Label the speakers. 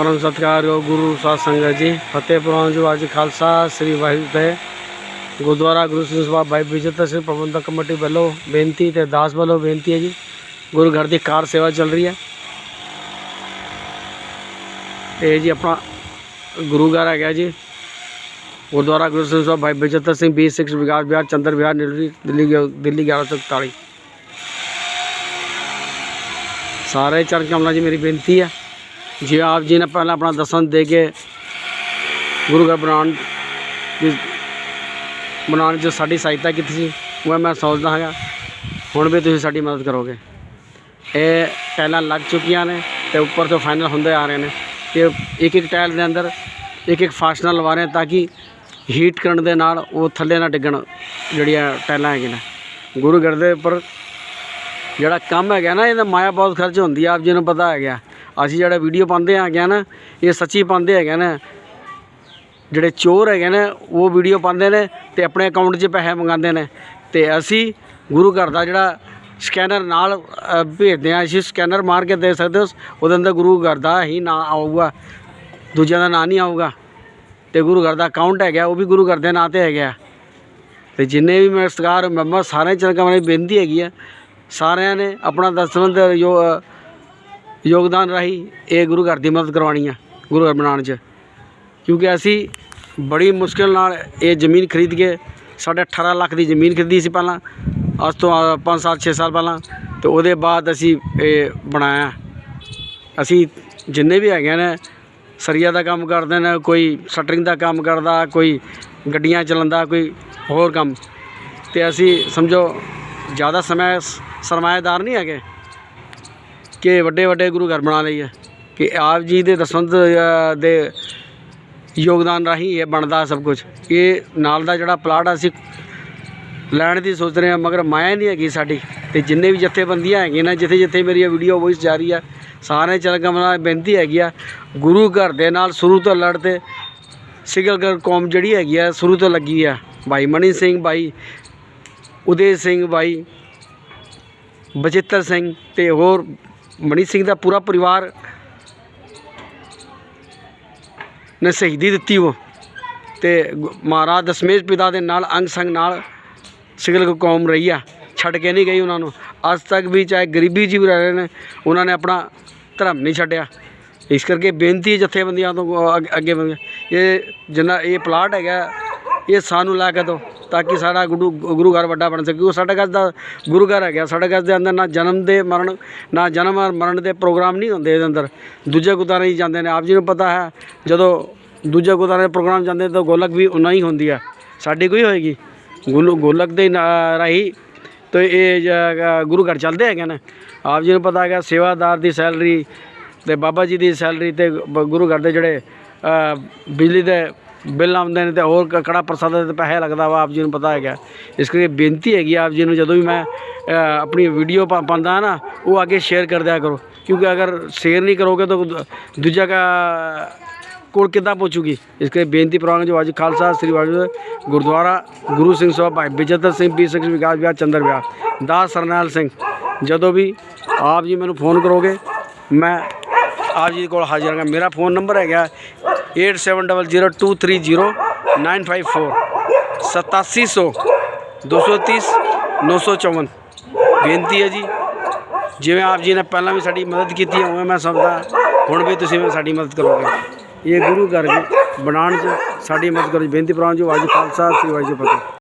Speaker 1: ਪਰਮ ਸਤਿਕਾਰਯੋਗ ਗੁਰੂ ਸਾਧ ਸੰਗਤ ਜੀ ਫਤਿਹਪੁਰਾਂ ਜੋ ਅੱਜ ਖਾਲਸਾ ਸ੍ਰੀ ਵਾਹਿਗੁਰੂ ਤੇ ਗੁਰਦੁਆਰਾ ਗੁਰੂ ਸਿੰਘ ਸਭਾ ਬਾਈ ਵਿਜੇਤਾ ਸਿੰਘ ਪ੍ਰਬੰਧਕ ਕਮੇਟੀ ਵੱਲੋਂ ਬੇਨਤੀ ਤੇ ਦਾਸ ਵੱਲੋਂ ਬੇਨਤੀ ਹੈ ਜੀ, ਗੁਰੂ ਘਰ ਦੀ ਕਾਰ ਸੇਵਾ ਚੱਲ ਰਹੀ ਹੈ। ਇਹ ਜੀ ਆਪਣਾ ਗੁਰੂ ਘਰ ਹੈਗਾ ਜੀ, ਗੁਰਦੁਆਰਾ ਗੁਰੂ ਸਿੰਘ ਸਾਹਿਬ ਬਾਈ ਵਿਜੇਤਾ ਸਿੰਘ 26 ਵਿਕਾਸ ਵਿਹਾਰ ਚੰਦਰ ਵਿਹਾਰ ਨਿਰਵੀ ਦਿੱਲੀ ਗਿ- ਦਿੱਲੀ 1141 ਸਾਰੇ ਚਰਨ ਕਮਲਾਂ ਜੀ ਮੇਰੀ ਬੇਨਤੀ ਹੈ। ਜੇ ਆਪ ਜੀ ਨੇ ਪਹਿਲਾਂ ਆਪਣਾ ਦਸਨ ਦੇ ਕੇ ਗੁਰੂ ਘਰ ਬਣਾਉਣ ਬਣਾਉਣ 'ਚ ਸਾਡੀ ਸਹਾਇਤਾ ਕੀਤੀ ਸੀ, ਉਹ ਮੈਂ ਸੋਚਦਾ ਹਾਂ ਹੁਣ ਵੀ ਤੁਸੀਂ ਸਾਡੀ ਮਦਦ ਕਰੋਗੇ। ਇਹ ਟਾਈਲਾਂ ਲੱਗ ਚੁੱਕੀਆਂ ਨੇ ਤੇ ਉੱਪਰ ਤੋਂ ਫਾਈਨਲ ਹੁੰਦੇ ਆ ਰਹੇ ਨੇ। ਤੇ ਇੱਕ ਇੱਕ ਟਾਈਲ ਦੇ ਅੰਦਰ ਇੱਕ ਇੱਕ ਫਾਸਟਨਰ ਲਵਾ ਰਹੇ ਤਾਂ ਕਿ ਹੀਟ ਕਰਨ ਦੇ ਨਾਲ ਉਹ ਥੱਲੇ ਨਾ ਡਿੱਗਣ ਜਿਹੜੀਆਂ ਟਾਈਲਾਂ ਹੈਗੀਆਂ ਨੇ। ਗੁਰੂ ਘਰ ਦੇ ਉੱਪਰ ਜਿਹੜਾ ਕੰਮ ਹੈਗਾ ਨਾ, ਇਹਦਾ ਮਾਇਆ ਬਹੁਤ ਖਰਚ ਹੁੰਦੀ ਆ, ਆਪ ਜੀ ਨੂੰ ਪਤਾ ਹੈਗਾ। ਅਸੀਂ ਜਿਹੜਾ ਵੀਡੀਓ ਪਾਉਂਦੇ ਹੈਗੇ ਨਾ, ਇਹ ਸੱਚੀ ਪਾਉਂਦੇ ਹੈਗੇ ਨਾ, ਜਿਹੜੇ ਚੋਰ ਹੈਗੇ ਨੇ, ਉਹ ਵੀਡੀਓ ਪਾਉਂਦੇ ਨੇ ਤੇ ਆਪਣੇ ਅਕਾਊਂਟ 'ਚ ਪੈਸੇ ਮੰਗਾਉਂਦੇ ਨੇ। ਤੇ ਅਸੀਂ ਗੁਰੂ ਘਰ ਦਾ ਜਿਹੜਾ ਸਕੈਨਰ ਨਾਲ ਭੇਜਦੇ ਆ ਅਸੀਂ ਸਕੈਨਰ ਮਾਰ ਕੇ ਦੇ ਸਕਦੇ ਹੋ, ਉਹਦੇ ਅੰਦਰ ਗੁਰੂ ਘਰ ਦਾ ਹੀ ਨਾਂ ਆਊਗਾ, ਦੂਜਿਆਂ ਦਾ ਨਾਂ ਨਹੀਂ ਆਊਗਾ। ਤੇ ਗੁਰੂ ਘਰ ਦਾ ਅਕਾਊਂਟ ਹੈਗਾ, ਉਹ ਵੀ ਗੁਰੂ ਘਰ ਦੇ ਨਾਂ ਤੇ ਹੈਗਾ। ਤੇ ਜਿੰਨੇ ਵੀ ਮੇਰੇ ਸਤਿਕਾਰ ਮੈਂਬਰ ਸਾਰੇ ਚਲਕਾਂ ਦੀ ਬੇਨਤੀ ਹੈਗੀ ਆ, ਸਾਰਿਆਂ ਨੇ ਆਪਣਾ ਦਸਵੰਦ ਜੋ ਯੋਗਦਾਨ ਰਾਹੀਂ ਇਹ ਗੁਰੂ ਘਰ ਦੀ ਮਦਦ ਕਰਵਾਉਣੀ ਆ, ਗੁਰੂ ਘਰ ਬਣਾਉਣ 'ਚ। ਕਿਉਂਕਿ ਅਸੀਂ ਬੜੀ ਮੁਸ਼ਕਿਲ ਨਾਲ ਇਹ ਜ਼ਮੀਨ ਖਰੀਦ ਕੇ ਸਾਢੇ 18 ਲੱਖ ਦੀ ਜ਼ਮੀਨ ਖਰੀਦੀ ਸੀ ਪਹਿਲਾਂ, ਅੱਜ ਤੋਂ 5 ਸਾਲ 6 ਸਾਲ ਪਹਿਲਾਂ, ਤੇ ਉਹਦੇ ਬਾਅਦ ਅਸੀਂ ਇਹ ਬਣਾਇਆ। ਅਸੀਂ ਜਿੰਨੇ ਵੀ ਹੈਗੇ ਨੇ, ਸਰੀਆ ਦਾ ਕੰਮ ਕਰਦੇ ਨੇ, ਕੋਈ ਸ਼ਟਰਿੰਗ ਦਾ ਕੰਮ ਕਰਦਾ, ਕੋਈ ਗੱਡੀਆਂ ਚਲਾਉਂਦਾ, ਕੋਈ ਹੋਰ ਕੰਮ। ਤੇ ਅਸੀਂ ਸਮਝੋ, ਜ਼ਿਆਦਾ ਸਮਾਂ ਸਰਮਾਏਦਾਰ ਨਹੀਂ ਹੈਗੇ। ਕਿ ਵੱਡੇ ਵੱਡੇ ਗੁਰੂ ਘਰ ਬਣਾ ਲਈਏ ਕਿ ਆਪ ਜੀ ਦੇ ਦਸਵੰਧ ਦੇ ਯੋਗਦਾਨ ਰਾਹੀਂ ਇਹ ਬਣਦਾ ਸਭ ਕੁਝ ਇਹ ਨਾਲ ਦਾ ਜਿਹੜਾ ਪਲਾਟ ਅਸੀਂ ਲੈਣ ਦੀ ਸੋਚ ਰਹੇ ਹਾਂ, ਮਗਰ ਮਾਇਆ ਨਹੀਂ ਹੈਗੀ ਸਾਡੀ, ਤੇ ਜਿੰਨੇ ਵੀ ਜਥੇਬੰਦੀਆਂ ਹੈਗੀਆਂ ਨੇ ਜਿੱਥੇ ਜਿੱਥੇ ਮੇਰੀ ਵੀਡੀਓ ਵੌਇਸ ਜਾ ਰਹੀ ਆ ਸਾਰੇ ਚਲਗਮਨਾ ਬੇਨਤੀ ਹੈਗੀ ਆ, ਗੁਰੂ ਘਰ ਦੇ ਨਾਲ ਸ਼ੁਰੂ ਤੋਂ ਲੜਦੇ ਸਿਗਲਗਰ ਕੌਮ ਜਿਹੜੀ ਹੈਗੀ ਆ, ਸ਼ੁਰੂ ਤੋਂ ਲੱਗੀ ਆ। ਭਾਈ ਮਣੀ ਸਿੰਘ, ਭਾਈ ਉਦੇ ਸਿੰਘ, ਭਾਈ ਬਚਿੱਤਰ ਸਿੰਘ ਤੇ ਹੋਰ ਮਣੀ ਸਿੰਘ ਦਾ ਪੂਰਾ ਪਰਿਵਾਰ ਨੇ ਸ਼ਹੀਦੀ ਦਿੱਤੀ ਉਹ। ਤੇ ਗੁ- ਮਹਾਰਾਜ ਦਸ਼ਮੇਸ਼ ਪਿਤਾ ਦੇ ਨਾਲ, ਅੰਗ ਸੰਗ ਨਾਲ ਸਿਗਲ ਕੌਮ ਰਹੀ ਆ। ਛੱਡ ਕੇ ਨਹੀਂ ਗਈ ਉਹਨਾਂ ਨੂੰ। ਅੱਜ ਤੱਕ ਵੀ ਚਾਹੇ ਗਰੀਬੀ ਜੀ ਵੀ ਰਹਿ ਰਹੇ ਨੇ, ਉਹਨਾਂ ਨੇ ਆਪਣਾ ਧਰਮ ਨਹੀਂ ਛੱਡਿਆ। ਇਸ ਕਰਕੇ ਬੇਨਤੀ ਜਥੇਬੰਦੀਆਂ ਤੋਂ ਅੱਗੇ- ਇਹ ਜਿੰਨਾ ਇਹ ਪਲਾਟ ਹੈਗਾ, ਇਹ ਸਾਨੂੰ ਲੈ ਕੇ ਦਿਓ। ਤਾਂ ਕਿ ਸਾਡਾ ਗੁਰੂ ਗੁਰੂ ਘਰ ਵੱਡਾ ਬਣ ਸਕੇ। ਕਿਉਂਕਿ ਸਾਡਾ ਘਰ ਦਾ ਗੁਰੂ ਘਰ ਹੈਗਾ। ਸਾਡੇ ਘਰ ਦੇ ਅੰਦਰ ਨਾ ਜਨਮ ਦੇ ਮਰਨ, ਨਾ ਜਨਮ ਔਰ ਮਰਨ ਦੇ ਪ੍ਰੋਗਰਾਮ ਨਹੀਂ ਹੁੰਦੇ ਇਹਦੇ ਅੰਦਰ। ਦੂਜੇ ਗੁਰਦੁਆਰੇ ਹੀ ਜਾਂਦੇ ਨੇ। ਆਪ ਜੀ ਨੂੰ ਪਤਾ ਹੈ, ਜਦੋਂ ਦੂਜੇ ਗੁਰਦੁਆਰੇ ਦੇ ਪ੍ਰੋਗਰਾਮ ਜਾਂਦੇ ਤਾਂ ਗੋਲਕ ਵੀ ਉਨਾ ਹੀ ਹੁੰਦੀ ਹੈ। ਸਾਡੀ ਕੋਈ ਹੋਏਗੀ? ਗੁਰੂ ਗੋਲਕ ਦੇ ਨਾ- ਰਾਹੀਂ ਤੇ ਇਹ ਗੁਰੂ ਘਰ ਚੱਲਦੇ ਹੈਗੇ ਨੇ। ਆਪ ਜੀ ਨੂੰ ਪਤਾ ਹੈਗਾ, ਸੇਵਾਦਾਰ ਦੀ ਸੈਲਰੀ ਤੇ ਬਾਬਾ ਜੀ ਦੀ ਸੈਲਰੀ ਤੇ ਬ- ਗੁਰੂ ਘਰ ਦੇ ਜਿਹੜੇ ਬਿਜਲੀ ਦੇ ਬਿੱਲ ਆਉਂਦੇ ਨੇ ਤੇ ਹੋਰ ਕੜਾ ਪ੍ਰਸਾਦਾ ਦੇ ਪੈਸੇ ਲੱਗਦਾ ਵਾ, ਆਪ ਜੀ ਨੂੰ ਪਤਾ ਹੈਗਾ। ਇਸ ਕਰਕੇ ਬੇਨਤੀ ਹੈਗੀ ਆਪ ਜੀ ਨੂੰ, ਜਦੋਂ ਵੀ ਮੈਂ ਆਪਣੀ ਵੀਡੀਓ ਪਾ, ਪਾਉਂਦਾ ਨਾ, ਉਹ ਅੱਗੇ ਸ਼ੇਅਰ ਕਰ ਦਿਆ ਕਰੋ। ਕਿਉਂਕਿ ਅਗਰ ਸ਼ੇਅਰ ਨਹੀਂ ਕਰੋਗੇ ਤਾਂ ਦੂਜਾ ਕਾ, ਕੋਲ ਕਿੱਦਾਂ ਪਹੁੰਚੂਗੀ? ਇਸ ਕਰਕੇ ਬੇਨਤੀ ਪ੍ਰਵਾਨ ਜੋ ਅੱਜ ਖਾਲਸਾ, ਸ੍ਰੀ ਵਾਹਿਗੁਰੂ ਗੁਰਦੁਆਰਾ, ਗੁਰੂ ਸਿੰਘ ਸਾਹਿਬ, ਭਾਈ ਬਿਜੇਤਰ ਸਿੰਘ ਬੀ ਸਿੰਘ ਵਿਕਾਸ ਵਿਆਹ, ਚੰਦਰ ਵਿਆਹ, ਦਾਸ ਸਰਨੈਲ ਸਿੰਘ। ਜਦੋਂ ਵੀ ਆਪ ਜੀ ਮੈਨੂੰ ਫੋਨ ਕਰੋਗੇ, ਮੈਂ ਆਪ ਜੀ ਕੋਲ ਹਾਜ਼ਰ ਹਾਂ ਮੇਰਾ ਫੋਨ ਨੰਬਰ ਹੈਗਾ 8700230954 8700 230 954 ਬੇਨਤੀ ਹੈ ਜੀ ਜਿਵੇਂ ਆਪ ਜੀ ਨੇ ਪਹਿਲਾਂ ਵੀ ਸਾਡੀ ਮਦਦ ਕੀਤੀ ਹੈ ਉਵੇਂ ਮੈਂ ਸਮਝਦਾ ਹੁਣ ਵੀ ਤੁਸੀਂ ਸਾਡੀ ਮਦਦ ਕਰੋਗੇ ਇਹ ਗੁਰੂ ਘਰ ਬਣਾਉਣ 'ਚ ਸਾਡੀ ਮਦਦ ਕਰੋ ਜੀ। ਬੇਨਤੀ ਪ੍ਰਵਾਨ ਜੋ ਅੱਜ ਖਾਲਸਾ ਸ੍ਰੀ ਵਾਹਿਗੁਰੂ ਫਤਿਹ